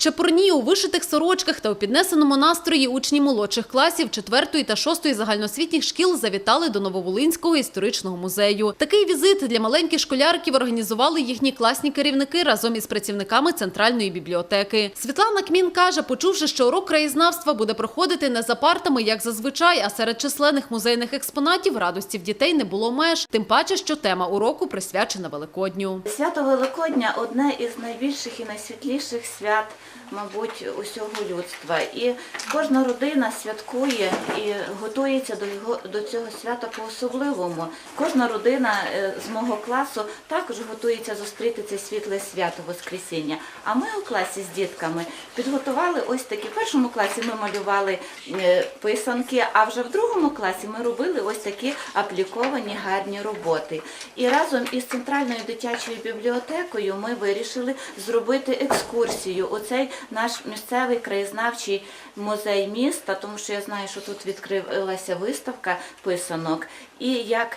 Чепурні у вишитих сорочках та у піднесеному настрої учні молодших класів 4 та 6 загальноосвітніх шкіл завітали до Нововолинського історичного музею. Такий візит для маленьких школярків організували їхні класні керівники разом із працівниками центральної бібліотеки. Світлана Кмін каже, почувши, що урок краєзнавства буде проходити не за партами, як зазвичай, а серед численних музейних експонатів радості в дітей не було меж. Тим паче, що тема уроку присвячена Великодню. Свято Великодня одне із найбільших і найсвітліших свят, мабуть, усього людства. І кожна родина святкує і готується до його до цього свята по-особливому. Кожна родина е, з мого класу також готується зустріти це світле свято Воскресіння. А ми у класі з дітками підготували ось такі. В першому класі ми малювали е, писанки, а вже в другому класі ми робили ось такі апліковані гарні роботи. І разом із центральною дитячою бібліотекою ми вирішили зробити екскурсію у цей наш місцевий краєзнавчий музей міста, тому що я знаю, що тут відкрилася виставка писанок. І як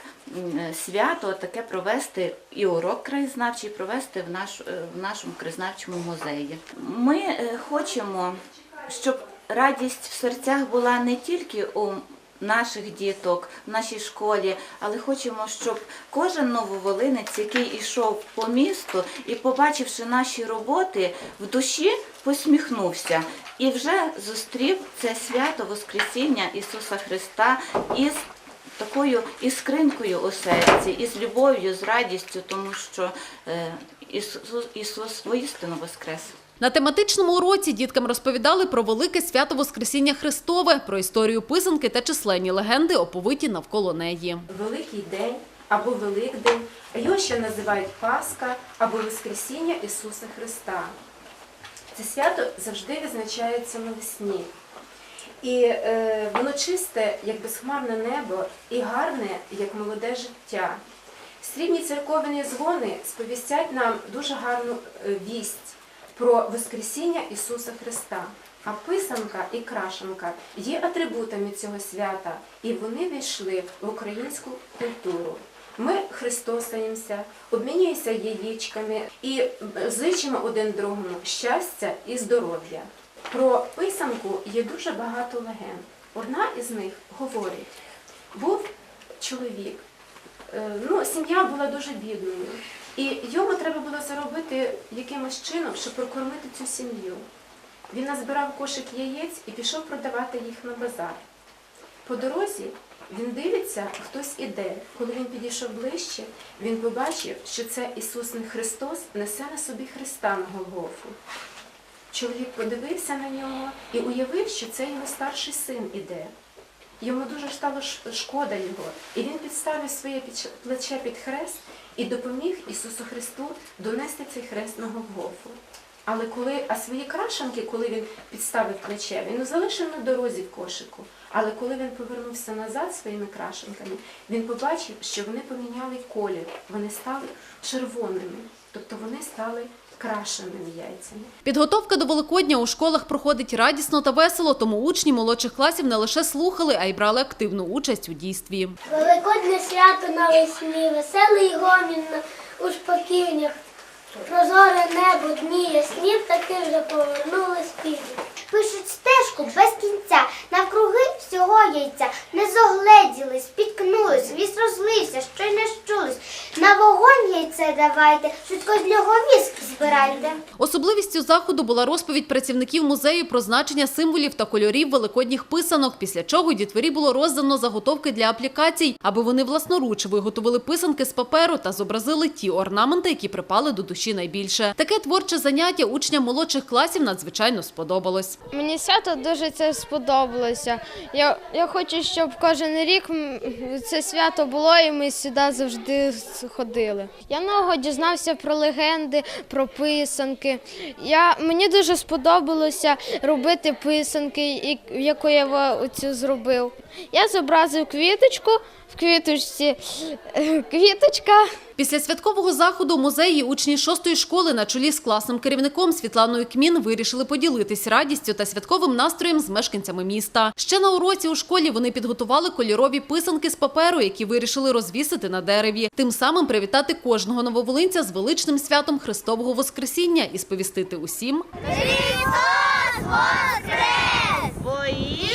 свято таке провести і урок краєзнавчий провести в, наш, е, в нашому краєзнавчому музеї. Ми е, хочемо, щоб радість в серцях була не тільки у наших діток в нашій школі, але хочемо, щоб кожен нововолинець, який ішов по місту і побачивши наші роботи, в душі посміхнувся і вже зустрів це свято Воскресіння Ісуса Христа із такою іскринкою у серці, із любов'ю, з радістю, тому що е, Ісус, Ісус воістину воскрес. На тематичному уроці діткам розповідали про велике свято Воскресіння Христове, про історію писанки та численні легенди, оповиті навколо неї. Великий день або Великдень, його ще називають Пасха або Воскресіння Ісуса Христа. Це свято завжди відзначається навесні. І е, воно чисте, як безхмарне небо, і гарне, як молоде життя. Срібні церковні дзвони сповістять нам дуже гарну е, вість про Воскресіння Ісуса Христа. А писанка і крашенка є атрибутами цього свята, і вони війшли в українську культуру. Ми христосаємося, обмінюємося яєчками і зичимо один другому щастя і здоров'я. Про писанку є дуже багато легенд. Одна із них говорить: був чоловік, е, ну, сім'я була дуже бідною, і йому треба було заробити якимось чином, щоб прокормити цю сім'ю. Він назбирав кошик яєць і пішов продавати їх на базар. По дорозі він дивиться, хтось іде. Коли він підійшов ближче, він побачив, що це Ісус Христос несе на собі Христа на Голгофу. Чоловік подивився на нього і уявив, що це його старший син іде. Йому дуже стало шкода його, і він підставив своє плече під хрест і допоміг Ісусу Христу донести цей хрест на Голгофу. Але коли, а свої крашенки, коли він підставив плече, він залишив на дорозі в кошику. Але коли він повернувся назад своїми крашенками, він побачив, що вони поміняли колір, вони стали червоними, тобто вони стали крашеними яйцями. Підготовка до Великодня у школах проходить радісно та весело, тому учні молодших класів не лише слухали, а й брали активну участь у дійстві. Великодне свято навесні, веселий гомін у шпаківнях. Прозоре небо, дні ясні, птахи вже повернулись південь. Пишуть стежку без кінця, навкруги всього яйця. Не зогледілись, спіткнулись, віс розлився, що й не щулись. На вогонь яйце давайте, швидко з нього віск збирайте. Особливістю заходу була розповідь працівників музею про значення символів та кольорів великодніх писанок, після чого дітворі було роздано заготовки для аплікацій, аби вони власноруч виготовили писанки з паперу та зобразили ті орнаменти, які припали до душі найбільше. Таке творче заняття учням молодших класів надзвичайно сподобалось. Мені свято дуже це сподобалося. Я, я хочу, щоб кожен рік це свято було, і ми сюди завжди ходили. Я много дізнався про легенди, про писанки. Я, мені дуже сподобалося робити писанки, яку я оцю зробив. Я зобразив квіточку, в квіточці е, квіточка, Після святкового заходу музеї учні шостої школи на чолі з класним керівником Світланою Кмін вирішили поділитись радістю та святковим настроєм з мешканцями міста. Ще на уроці у школі вони підготували кольорові писанки з паперу, які вирішили розвісити на дереві. Тим самим привітати кожного нововолинця з величним святом Христового Воскресіння і сповістити усім. І помахали